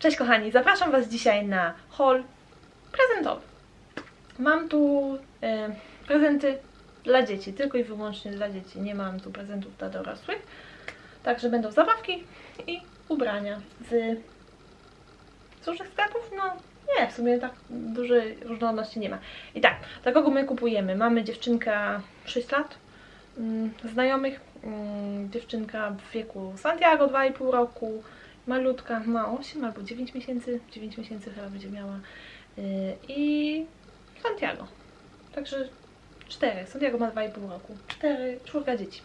Cześć kochani, zapraszam Was dzisiaj na haul prezentowy. Mam tu e, prezenty dla dzieci, tylko i wyłącznie dla dzieci. Nie mam tu prezentów dla dorosłych. Także będą zabawki i ubrania z, z sklepów. No nie, w sumie tak dużej różnorodności nie ma. I tak, dla kogo my kupujemy? Mamy dziewczynka 6 lat, mm, znajomych, mm, dziewczynka w wieku Santiago 2,5 roku, malutka ma 8 albo 9 miesięcy, 9 miesięcy chyba będzie miała yy, i Santiago. Także 4. Santiago ma 2,5 roku. 4, czwórka dzieci.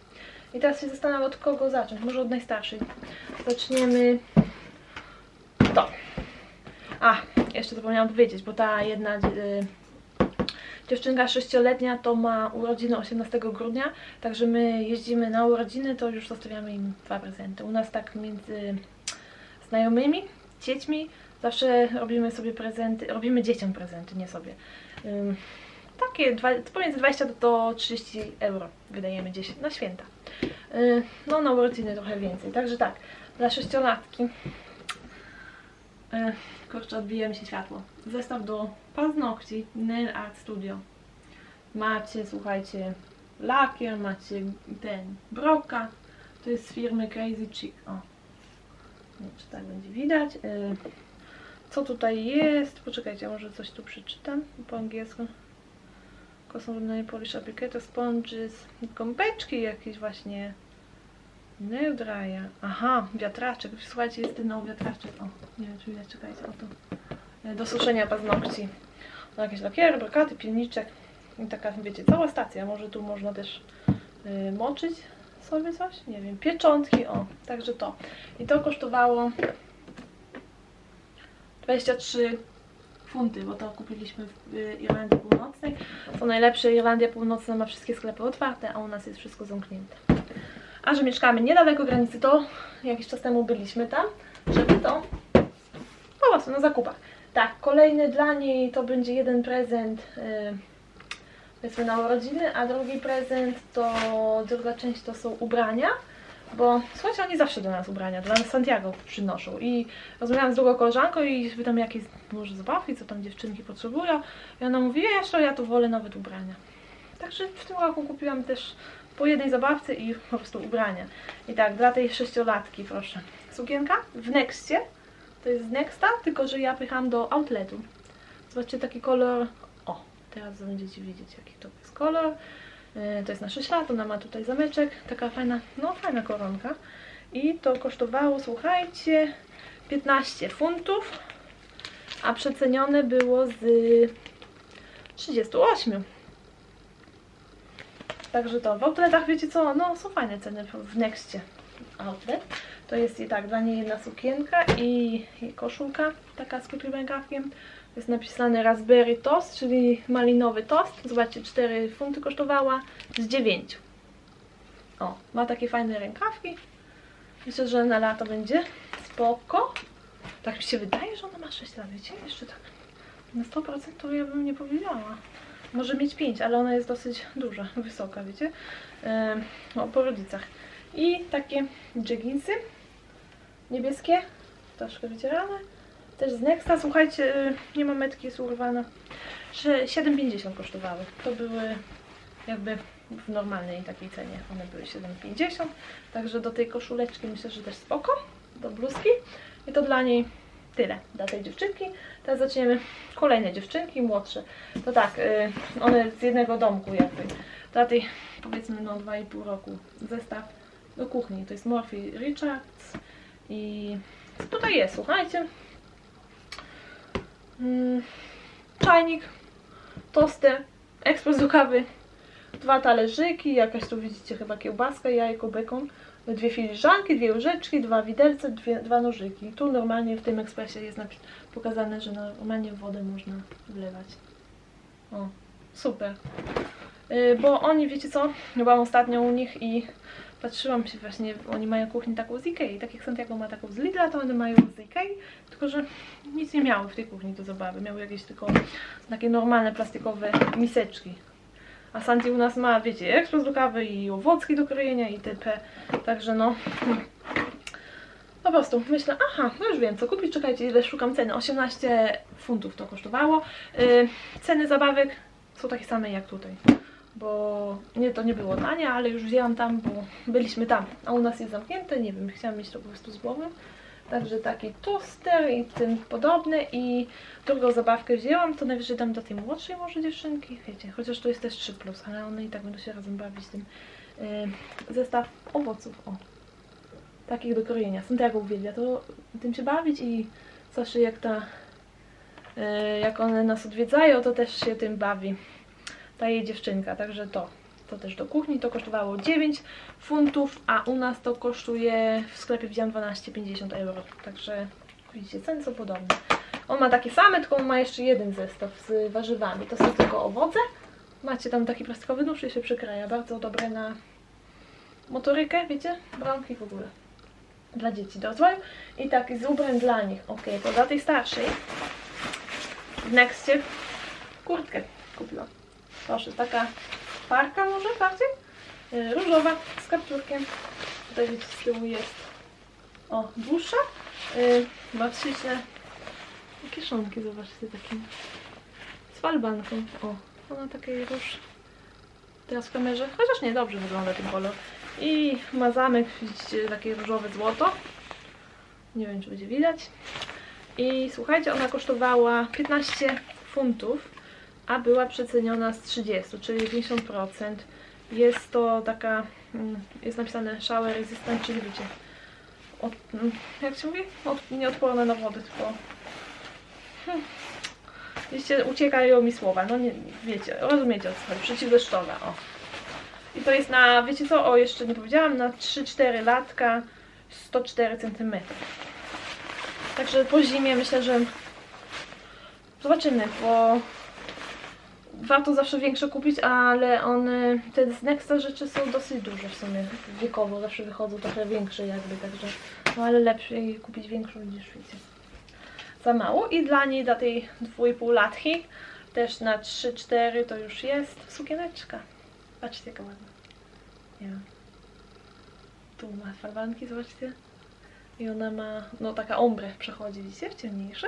I teraz się zastanawiam od kogo zacząć. Może od najstarszej. Zaczniemy to. A, jeszcze zapomniałam powiedzieć, bo ta jedna yy, dziewczynka sześcioletnia to ma urodziny 18 grudnia, także my jeździmy na urodziny, to już zostawiamy im dwa prezenty. U nas tak między znajomymi, dziećmi, zawsze robimy sobie prezenty, robimy dzieciom prezenty, nie sobie. Ym, takie dwa, pomiędzy 20 do 30 euro wydajemy gdzieś na święta. Yy, no na urodziny trochę więcej, także tak, dla sześciolatki yy, kurczę, odbija mi się światło. Zestaw do paznokci Nail Art Studio. Macie, słuchajcie, lakier, macie ten broka. To jest z firmy Crazy Chick. O, nie wiem, czy tak będzie widać. Y, Co tutaj jest? Poczekajcie, może coś tu przeczytam po angielsku. Cosmoline Polish Applicator Sponges, gąbeczki jakieś właśnie. Dryer. Aha, wiatraczek. Słuchajcie, jest ten nowy wiatraczek. O, nie wiem czy widać, czekajcie, o to. Y, Do suszenia paznokci. No, jakieś lakiery, brokaty, pilniczek. I taka, wiecie, cała stacja. Może tu można też y, moczyć sobie coś? Nie wiem, pieczątki, o, także to. I to kosztowało 23 funty, bo to kupiliśmy w Irlandii Północnej. To najlepsze, Irlandia Północna ma wszystkie sklepy otwarte, a u nas jest wszystko zamknięte. A że mieszkamy niedaleko granicy, to jakiś czas temu byliśmy tam, żeby to po prostu na zakupach. Tak, kolejny dla niej to będzie jeden prezent y, powiedzmy na urodziny, a drugi prezent to druga część to są ubrania, bo słuchajcie, oni zawsze do nas ubrania, dla nas Santiago przynoszą i rozmawiałam z drugą koleżanką i pytam jakieś może zabawki, co tam dziewczynki potrzebują i ona mówi, to ja to wolę nawet ubrania. Także w tym roku kupiłam też po jednej zabawce i po prostu ubrania. I tak, dla tej sześciolatki proszę. Sukienka w Nexcie, to jest z Nexta, tylko że ja pycham do outletu. Zobaczcie taki kolor, teraz będziecie wiedzieć jaki to jest kolor. Yy, To jest na 6 lat, ona ma tutaj zameczek, taka fajna, no fajna koronka. I to kosztowało, słuchajcie, 15 funtów, a przecenione było z 38. Także to, w outletach wiecie co, no są fajne ceny w Nexcie outlet. To jest i tak, dla niej jedna sukienka i, i koszulka, taka z krótkim rękawkiem. Jest napisane Raspberry Toast, czyli malinowy tost. Zobaczcie, 4 funty kosztowała z 9. O, ma takie fajne rękawki. Myślę, że na lato będzie spoko. Tak mi się wydaje, że ona ma 6 lat, wiecie? Jeszcze tak na 100% to ja bym nie powiedziała. Może mieć 5, ale ona jest dosyć duża, wysoka, wiecie? Ym, o, po rodzicach. I takie jegginsy niebieskie, troszkę wycierane. Też z Nexta, słuchajcie, y, nie ma metki, jest urwana. Że 7,50 kosztowały. To były jakby w normalnej takiej cenie. One były 7,50. Także do tej koszuleczki myślę, że też spoko. Do bluzki. I to dla niej tyle. Dla tej dziewczynki. Teraz zaczniemy kolejne dziewczynki, młodsze. To tak, y, one z jednego domku jakby. Dla tej powiedzmy no 2,5 roku zestaw do kuchni. To jest Morphe Richards i co tutaj jest, słuchajcie. Mm, czajnik, toster, ekspres do kawy, dwa talerzyki, jakaś tu widzicie chyba kiełbaska, jajko, bekon, dwie filiżanki, dwie łyżeczki, dwa widelce, dwie, dwa nożyki. Tu normalnie w tym ekspresie jest pokazane, że normalnie wodę można wlewać. O, super. Y, bo oni, wiecie co, byłam ostatnio u nich i patrzyłam się właśnie, oni mają kuchnię taką z Ikei, tak jak Santiago ma taką z Lidla, to one mają z Ikei, tylko że nic nie miały w tej kuchni do zabawy, miały jakieś tylko takie normalne plastikowe miseczki. A Santi u nas ma, wiecie, ekspres do kawy i owocki do krojenia itp. Także no, Po prostu myślę, aha, no już wiem co kupić, czekajcie ile szukam ceny, 18 funtów to kosztowało. Yy, ceny zabawek są takie same jak tutaj, bo nie, to nie było tanie, ale już wzięłam tam, bo byliśmy tam, a u nas jest zamknięte, nie wiem, chciałam mieć to po prostu z głowy. Także taki toster i tym podobne i drugą zabawkę wzięłam, to najwyżej dam do tej młodszej może dziewczynki, wiecie, chociaż to jest też 3+, plus, ale one i tak będą się razem bawić tym yy, zestaw owoców, o takich do krojenia. Santiago uwielbia to tym się bawić i zawsze jak ta e, jak one nas odwiedzają, to też się tym bawi ta jej dziewczynka, także to. To też do kuchni, to kosztowało 9 funtów, a u nas to kosztuje w sklepie widziałam 12,50 euro, także widzicie, ceny są podobne. On ma takie same, tylko on ma jeszcze jeden zestaw z warzywami, to są tylko owoce, macie tam taki plastikowy nóż i się przykraja, bardzo dobre na motorykę, wiecie, bramki w ogóle. Dla dzieci do rozwoju. I tak z ubrań dla nich. Ok, to dla tej starszej. W Nexcie kurtkę kupiłam. Proszę, taka parka może bardziej? Yy, różowa z kapturkiem. Tutaj widzicie z tyłu jest o, dłuższa. Yy, ma śliczne kieszonki, zobaczcie, takie z falbanką. O, ona takiej róż teraz w kamerze, chociaż nie, dobrze wygląda ten kolor. I ma zamek, widzicie, takie różowe złoto. Nie wiem, czy będzie widać. I słuchajcie, ona kosztowała 15 funtów, a była przeceniona z 30, czyli 50%. Jest to taka, mm, jest napisane shower resistant, czyli wiecie, od, mm, jak się mówi? Od, nieodporna na wodę, tylko hmm, wiecie, uciekają mi słowa, no nie, wiecie, rozumiecie o co chodzi, przeciwdeszczowa, o. I to jest na, wiecie co, o jeszcze nie powiedziałam, na 3-4 latka 104 cm. Także po zimie myślę, że zobaczymy, bo warto zawsze większe kupić, ale one, te z Nexta rzeczy są dosyć duże w sumie, wiekowo zawsze wychodzą trochę większe jakby, także no ale lepiej kupić większą niż wiecie. Za mało i dla niej, dla tej 2,5 latki też na 3-4 to już jest sukieneczka. Patrzcie jaka ładna. Nie wiem. Tu ma farbanki, zobaczcie. I ona ma, no taka ombre przechodzi, widzicie, w ciemniejsze.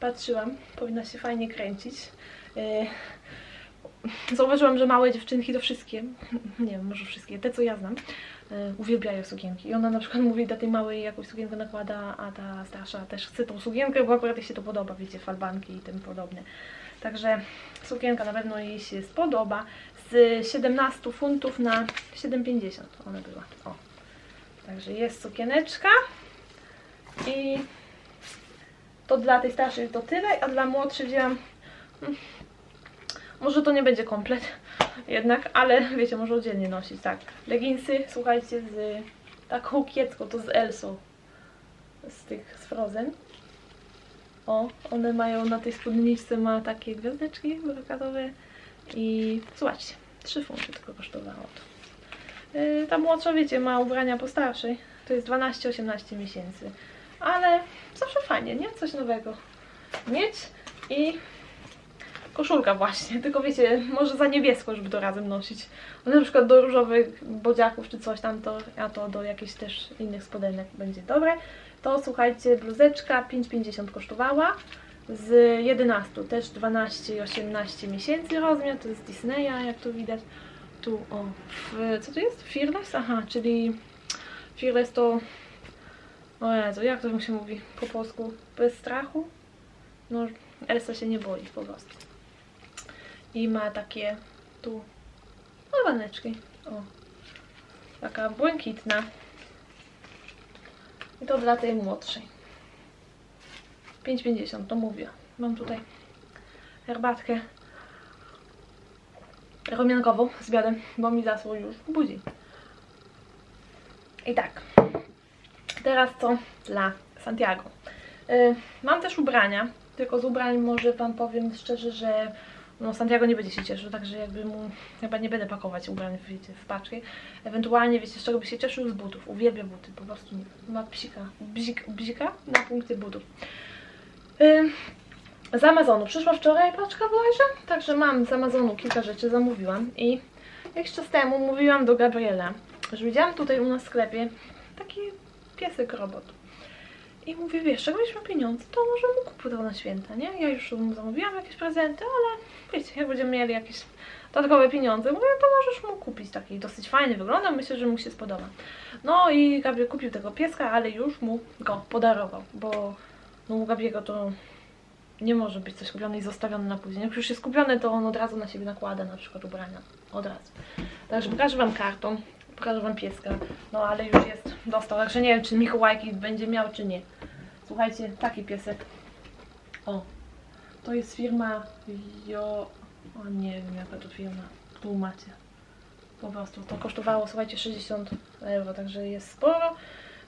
Patrzyłam, powinna się fajnie kręcić. Yy, Zauważyłam, że małe dziewczynki to wszystkie, nie wiem, może wszystkie, te co ja znam, yy, uwielbiają sukienki. I ona na przykład mówi dla tej małej jakąś sukienkę nakłada, a ta starsza też chce tą sukienkę, bo akurat jej się to podoba, wiecie, falbanki i tym podobne. Także sukienka na pewno jej się spodoba. Z 17 funtów na 7,50 ona była. O. Także jest sukieneczka. I to dla tej starszej to tyle, a dla młodszej wzięłam... Może to nie będzie komplet jednak, ale wiecie, może oddzielnie nosić, tak. Leginsy, słuchajcie, z taką kiecką, to z Elsą. Z tych, z Frozen. O, one mają na tej spódniczce ma takie gwiazdeczki brokatowe i słuchajcie, 3 funty tylko kosztowało to. Yy, ta młodsza, wiecie, ma ubrania po starszej, to jest 12-18 miesięcy, ale zawsze fajnie, nie? Coś nowego mieć i koszulka właśnie, tylko wiecie, może za niebiesko, żeby to razem nosić. No, na przykład do różowych bodziaków czy coś tam, to, a to do jakichś też innych spodenek będzie dobre. To słuchajcie, bluzeczka 5,50 kosztowała z 11, też 12 i 18 miesięcy rozmiar, to jest Disneya, jak tu widać. Tu, o, w, co to jest? Fearless? Aha, czyli Fearless to, o Jezu, jak to się mówi po polsku? Bez strachu? No, Elsa się nie boi po prostu. I ma takie tu waleczki. O, taka błękitna. I to dla tej młodszej. 5,50 to mówię. Mam tutaj herbatkę rumiankową z bo mi zasło już budzi. I tak. Teraz co dla Santiago. Yy, mam też ubrania, tylko z ubrań może Wam powiem szczerze, że no Santiago nie będzie się cieszył, także jakby mu chyba nie będę pakować ubrań wiecie, w paczki. Ewentualnie wiecie z czego by się cieszył? Z butów. Uwielbia buty, po prostu ma psika, bzik, bzika na punkcie butów. Yy, z Amazonu. Przyszła wczoraj paczka bodajże, także mam z Amazonu kilka rzeczy, zamówiłam i jakiś czas temu mówiłam do Gabriela, że widziałam tutaj u nas w sklepie taki piesek robot. I mówię, wiesz, jak weźmy pieniądze, to może mu to na święta, nie? Ja już mu zamówiłam jakieś prezenty, ale wiecie, jak będziemy mieli jakieś dodatkowe pieniądze, mówię, to możesz mu kupić taki dosyć fajny wygląda, myślę, że mu się spodoba. No i Gabriel kupił tego pieska, ale już mu go podarował, bo no u Gabriego to nie może być coś kupione i zostawione na później. Jak już jest kupione, to on od razu na siebie nakłada na przykład ubrania. Od razu. Także pokażę Wam kartą, pokażę Wam pieska, no ale już jest dostał, także nie wiem, czy Mikołajki będzie miał, czy nie. Słuchajcie, taki piesek. O, to jest firma Jo... O, nie wiem jaka to firma. Tu macie. Po prostu to kosztowało, słuchajcie, 60 euro, także jest sporo.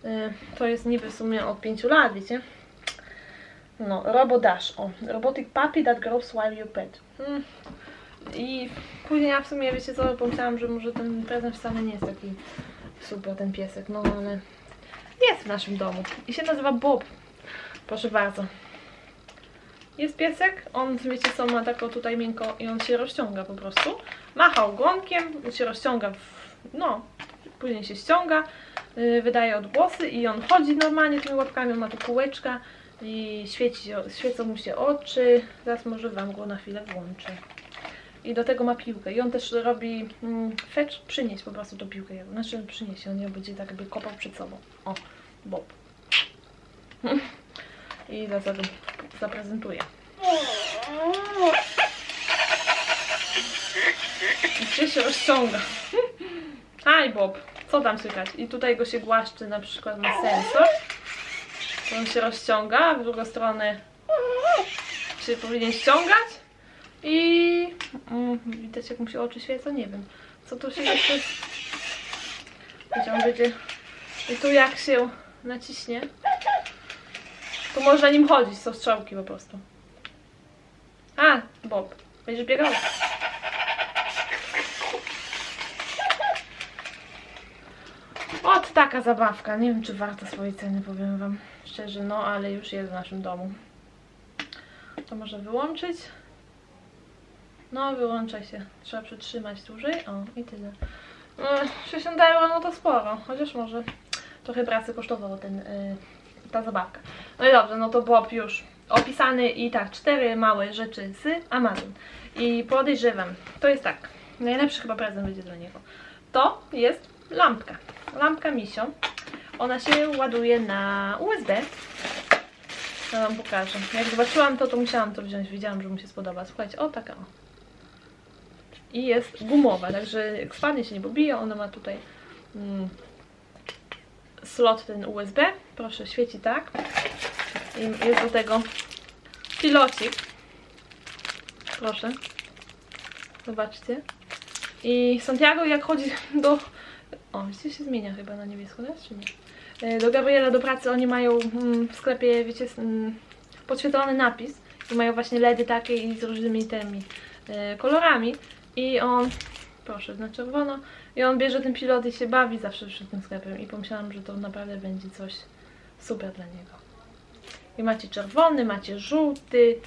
Y, To jest niby w sumie od 5 lat, wiecie? No, RoboDash, o. Robotic puppy that grows while you pet. Mm. I później ja w sumie, wiecie co, pomyślałam, że może ten prezent wcale nie jest taki super, ten piesek, no ale jest w naszym domu. I się nazywa Bob. Proszę bardzo. Jest piesek, on wiecie co, ma taką tutaj miękko i on się rozciąga po prostu. Macha ogonkiem, się rozciąga, w, no, później się ściąga, yy, wydaje odgłosy i on chodzi normalnie tymi łapkami, on ma tu kółeczka i świeci, świecą mu się oczy. Zaraz może Wam go na chwilę włączę. I do tego ma piłkę. I on też robi mm, fetch, przynieść po prostu tą piłkę. Znaczy przyniesie, on ją będzie tak jakby kopał przed sobą. O, Bob. I dlatego zaprezentuję. I Gdzie się rozciąga? Aj Bob, co tam słychać? I tutaj go się głaszczy, na przykład ma sensor. On się rozciąga, a w drugą stronę się powinien ściągać. I mm, widać jak mu się oczy świecą, nie wiem. Co tu się jeszcze... Będzie... I tu jak się naciśnie, to można nim chodzić, są strzałki po prostu. A, Bob, będziesz biegał? Ot taka zabawka. Nie wiem, czy warto swojej ceny, powiem wam szczerze, no ale już jest w naszym domu. To może wyłączyć? No, wyłącza się. Trzeba przytrzymać dłużej. O, i tyle. No, 60 euro, no to sporo. Chociaż może trochę pracy kosztowało ten, y, ta zabawka. No i dobrze, no to Bob już opisany i tak, cztery małe rzeczy z Amazon. I podejrzewam, to jest tak, najlepszy chyba prezent będzie dla niego. To jest lampka. Lampka Misio. Ona się ładuje na USB. Ja wam pokażę. Jak zobaczyłam to, to musiałam to wziąć. Wiedziałam, że mu się spodoba. Słuchajcie, o taka o. I jest gumowa, także spadnie się nie pobije. Ona ma tutaj mm, slot ten USB. Proszę, świeci tak. I jest do tego pilocik. Proszę. Zobaczcie. I Santiago jak chodzi do... O, widzicie, się zmienia chyba na niebiesko, teraz, czy nie? E, Do Gabriela do pracy oni mają mm, w sklepie, wiecie, mm, podświetlony napis. I mają właśnie LEDy takie i z różnymi tymi e, kolorami. I on, proszę, czerwono. I on bierze ten pilot i się bawi zawsze przed tym sklepem. I pomyślałam, że to naprawdę będzie coś super dla niego. I macie czerwony, macie żółty,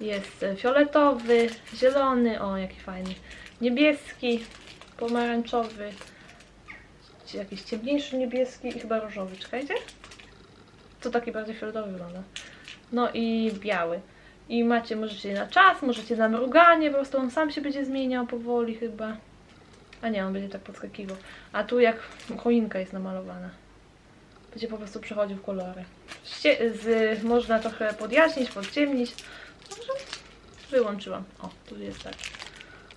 jest fioletowy, zielony, o jaki fajny, niebieski, pomarańczowy, jakiś ciemniejszy niebieski i chyba różowy, czekajcie. To taki bardziej fioletowy wygląda. No i biały. I macie, możecie na czas, możecie na mruganie, po prostu on sam się będzie zmieniał powoli chyba. A nie, on będzie tak podskakiwał. A tu jak choinka jest namalowana. Będzie po prostu przechodził w kolory. Ście- z, można trochę podjaśnić, podciemnić. Dobrze? Wyłączyłam. O, tu jest tak.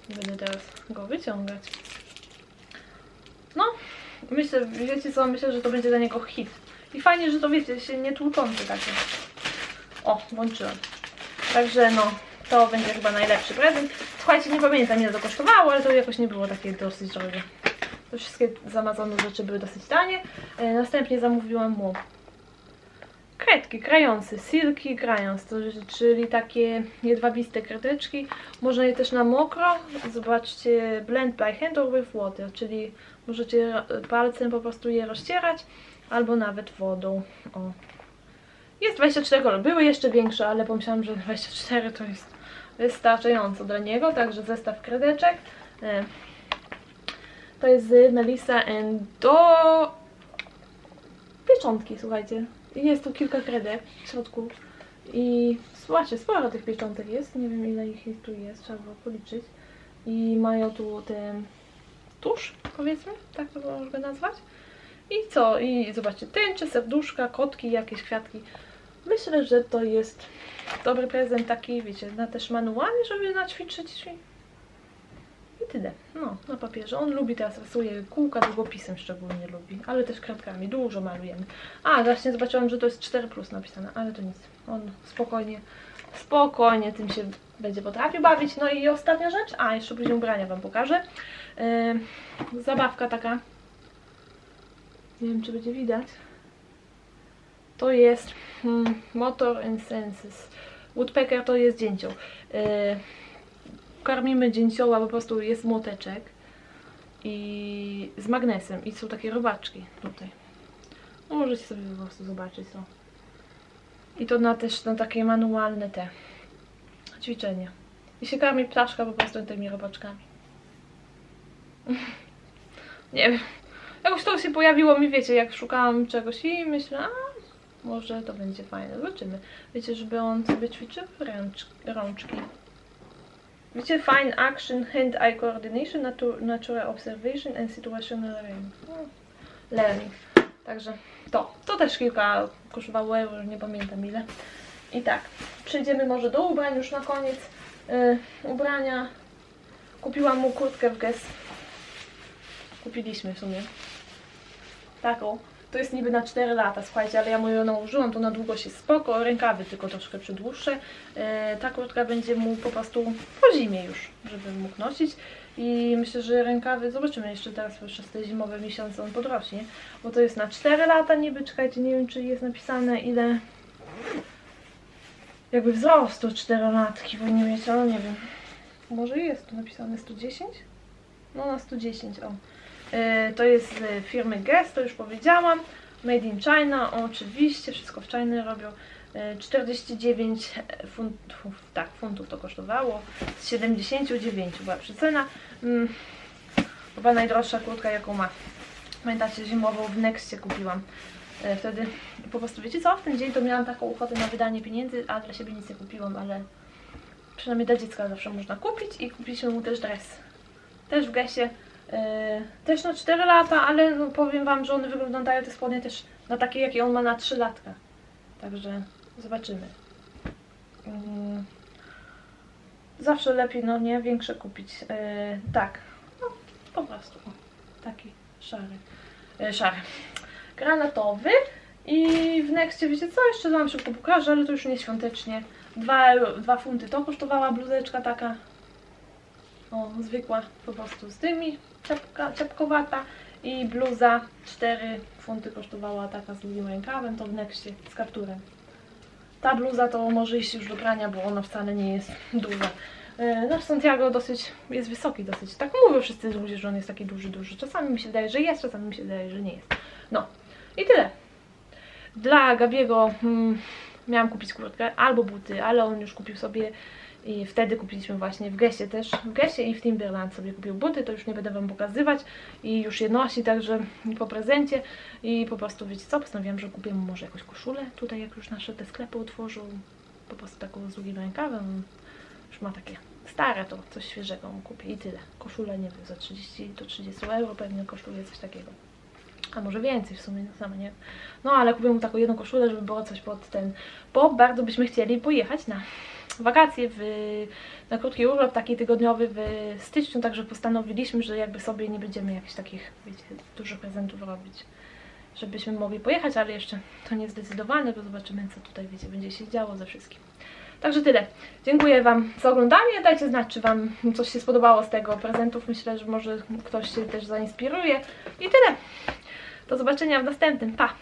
Będę teraz go wyciągać. No, myślę, wiecie co, myślę, że to będzie dla niego hit. I fajnie, że to wiecie, się nie tłuczący takie. O, włączyłam. Także no, to będzie chyba najlepszy prezent. Słuchajcie, nie pamiętam ile to kosztowało, ale to jakoś nie było takie dosyć drogie. To wszystkie z rzeczy były dosyć tanie. E, następnie zamówiłam mu kredki, krająsy, silki crayons, czyli takie jedwabiste kredeczki. Można je też na mokro. Zobaczcie, blend by hand with water, czyli możecie palcem po prostu je rozcierać, albo nawet wodą. O. Jest 24 kolor. Były jeszcze większe, ale pomyślałam, że 24 to jest wystarczająco dla niego, także zestaw kredeczek. E, To jest z Melissa and do pieczątki, słuchajcie. Jest tu kilka kredek w środku. I zobaczcie, sporo tych pieczątek jest. Nie wiem ile ich tu jest, trzeba było policzyć. I mają tu ten tusz, powiedzmy, tak to można nazwać. I co? I zobaczcie, tęcze, serduszka, kotki, jakieś kwiatki. Myślę, że to jest dobry prezent taki, wiecie, na też manualnie, żeby naćwiczyć. I tyle. No, na papierze. On lubi teraz rysuje kółka długopisem szczególnie lubi, ale też kredkami. Dużo malujemy. A, właśnie zobaczyłam, że to jest 4 plus napisane, ale to nic. On spokojnie, spokojnie tym się będzie potrafił bawić. No i ostatnia rzecz. A, jeszcze później ubrania Wam pokażę. Yy, zabawka taka. Nie wiem, czy będzie widać. To jest hmm, Motor and Senses. Woodpecker to jest dzięcioł. Yy, karmimy dzięcioła, po prostu jest młoteczek i z magnesem i są takie robaczki tutaj. No możecie sobie po prostu zobaczyć to. I to na też na takie manualne te ćwiczenia. I się karmi ptaszka po prostu tymi robaczkami. Nie wiem. Jakoś to się pojawiło mi, wiecie, jak szukałam czegoś i myślę, a może to będzie fajne. Zobaczymy. Wiecie, żeby on sobie ćwiczył ręcz, rączki. Wiecie, fine action, hand-eye coordination, natu natural observation and situational learning. Learning. Także to. To też kilka kosztowało euro, nie pamiętam ile. I tak, przejdziemy może do ubrań już na koniec. Yy, ubrania. Kupiłam mu kurtkę w Guess. Kupiliśmy w sumie. Taką. To jest niby na 4 lata, słuchajcie, ale ja mu ją nałożyłam, to na długość jest spoko, rękawy tylko troszkę przydłuższe. E, ta kurtka będzie mu po prostu po zimie już, żeby mógł nosić. I myślę, że rękawy, zobaczymy jeszcze teraz przez te zimowe miesiące on podrośnie, bo to jest na 4 lata niby, czekajcie, nie wiem czy jest napisane ile jakby wzrostu 4-latki powinien mieć, ale nie wiem. Może jest tu napisane 110? No na 110, o. E, To jest z firmy Guess, to już powiedziałam. Made in China, oczywiście, wszystko w China robią. E, 49 funtów, tak, funtów to kosztowało. Z 79 była przycena. Mm, Chyba najdroższa kurtka jaką ma. Pamiętacie, zimową w Nexcie kupiłam. E, Wtedy po prostu, wiecie co, w ten dzień to miałam taką ochotę na wydanie pieniędzy, a dla siebie nic nie kupiłam, ale przynajmniej dla dziecka zawsze można kupić i kupiliśmy mu też dres. Też w Gessie. Yy, też na 4 lata, ale no, powiem Wam, że one wyglądają te spodnie też na takie, jakie on ma na 3 latka. Także zobaczymy. Yy, zawsze lepiej, no nie, większe kupić. Yy, tak, no po prostu. Taki szary. Szary. Granatowy. I w Nexcie, wiecie co, jeszcze Wam szybko pokażę, ale to już nie świątecznie. 2, euro, 2 funty to kosztowała bluzeczka taka. O, zwykła po prostu z tymi, ciapka, ciapkowata i bluza 4 funty kosztowała taka z długim rękawem, to w Nexcie z kapturem. Ta bluza to może iść już do prania, bo ona wcale nie jest duża. E, Nasz Santiago dosyć jest wysoki dosyć. Tak mówią wszyscy ludzie, że on jest taki duży, duży. Czasami mi się wydaje, że jest, czasami mi się wydaje, że nie jest. No i tyle. Dla Gabiego hmm, miałam kupić kurtkę albo buty, ale on już kupił sobie i wtedy kupiliśmy właśnie w Gessie też, w Gessie i w Timberland sobie kupił buty, to już nie będę Wam pokazywać i już je nosi, także po prezencie i po prostu wiecie co, postanowiłam, że kupię mu może jakąś koszulę, tutaj jak już nasze te sklepy otworzył, po prostu taką z długim rękawem, już ma takie stare, to coś świeżego mu kupię i tyle. Koszulę, nie wiem, za 30 do 30 euro pewnie kosztuje coś takiego. A może więcej w sumie, no sama nie. No ale kupię mu taką jedną koszulę, żeby było coś pod ten, bo bardzo byśmy chcieli pojechać na wakacje, w, na krótki urlop taki tygodniowy w styczniu, także postanowiliśmy, że jakby sobie nie będziemy jakichś takich, wiecie, dużych prezentów robić. Żebyśmy mogli pojechać, ale jeszcze to nie zdecydowane, bo zobaczymy co tutaj, wiecie, będzie się działo ze wszystkim. Także tyle. Dziękuję Wam za oglądanie. Dajcie znać, czy Wam coś się spodobało z tego prezentów. Myślę, że może ktoś się też zainspiruje. I tyle. Do zobaczenia w następnym. Pa!